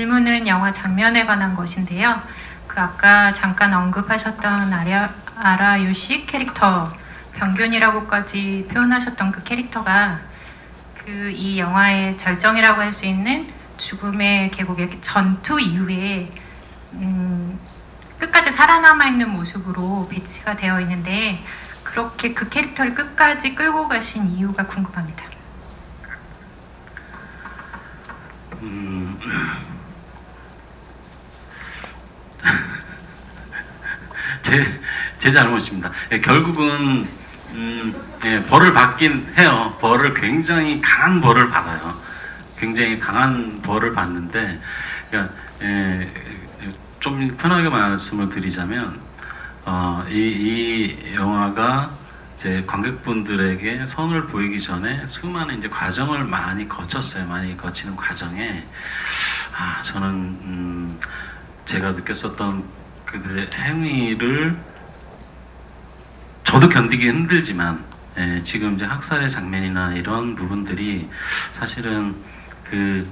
질문은 영화 장면에 관한 것인데요. 그 아까 잠깐 언급하셨던 아라, 아라유시 캐릭터 병균이라고까지 표현하셨던 그 캐릭터가 그 이 영화의 절정이라고 할 수 있는 죽음의 계곡의 전투 이후에 음, 끝까지 살아남아 있는 모습으로 배치가 되어 있는데 그렇게 그 캐릭터를 끝까지 끌고 가신 이유가 궁금합니다. 음, 제, 제 잘못입니다. 예, 결국은 음, 예, 벌을 받긴 해요. 벌을 굉장히 강한 벌을 받아요. 굉장히 강한 벌을 받는데, 그러니까 예, 좀 편하게 말씀을 드리자면, 어, 이, 이 영화가 이제 관객분들에게 선을 보이기 전에 수많은 이제 과정을 많이 거쳤어요. 많이 거치는 과정에 아 저는 음, 제가 느꼈었던 그들의 행위를 저도 견디기 힘들지만 예, 지금 이제 학살의 장면이나 이런 부분들이 사실은 그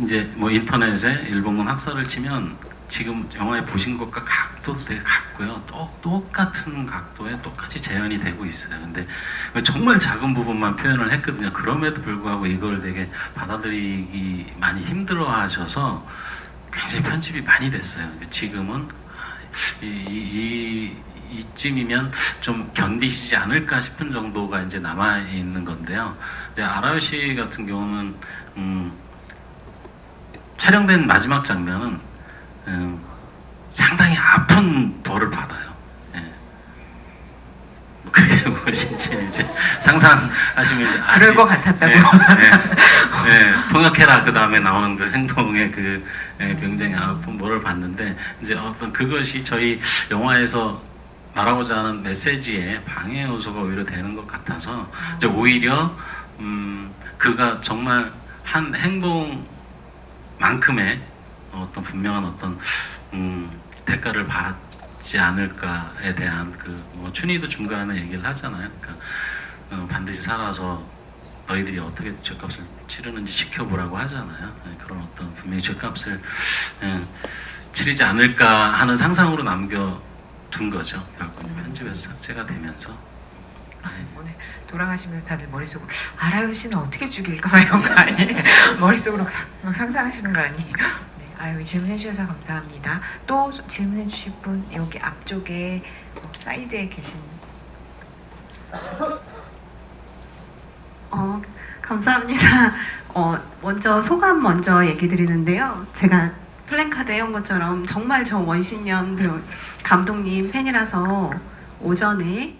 이제 뭐 인터넷에 일본군 학살을 치면 지금 영화에 보신 것과 각도 되게 같고요. 또, 똑같은 각도에 똑같이 재현이 되고 있어요. 근데 정말 작은 부분만 표현을 했거든요. 그럼에도 불구하고 이걸 되게 받아들이기 많이 힘들어 하셔서 굉장히 편집이 많이 됐어요. 지금은 이, 이, 이, 이쯤이면 좀 견디시지 않을까 싶은 정도가 이제 남아 있는 건데요. 이제 아라요 씨 같은 경우는 음, 촬영된 마지막 장면은 음, 상당히 아픈 벌을 받아요. 예. 뭐 그게 무엇인지 이제 상상하시면 그럴 것 같았다고. 예, 예, 예, 통역해라 그 다음에 나오는 그 행동의 그 예, 굉장히 아픈 벌을 받는데 이제 어떤 그것이 저희 영화에서 말하고자 하는 메시지의 방해 요소가 오히려 되는 것 같아서 이제 오히려 음, 그가 정말 한 행동만큼의 어떤 분명한 어떤 음, 대가를 받지 않을까에 대한 그뭐 춘희도 중간에 얘기를 하잖아요. 그러니까 어, 반드시 살아서 너희들이 어떻게 죄값을 치르는지 지켜보라고 하잖아요. 네, 그런 어떤 분명히 죄값을 예, 치르지 않을까 하는 상상으로 남겨둔 거죠. 결국 편집에서 삭제가 되면서. 오늘 돌아가시면서 다들 머릿속으로 아라유 씨는 어떻게 죽일까 막 이런 거 아니에요? 머릿속으로 막 상상하시는 거 아니에요? 네, 아유 질문해 주셔서 감사합니다. 또 질문해 주실 분 여기 앞쪽에 어, 사이드에 계신 어, 감사합니다. 어, 먼저 소감 먼저 얘기 드리는데요. 제가 플랜카드 해온 것처럼 정말 저 원신연 배우 감독님 팬이라서 오전에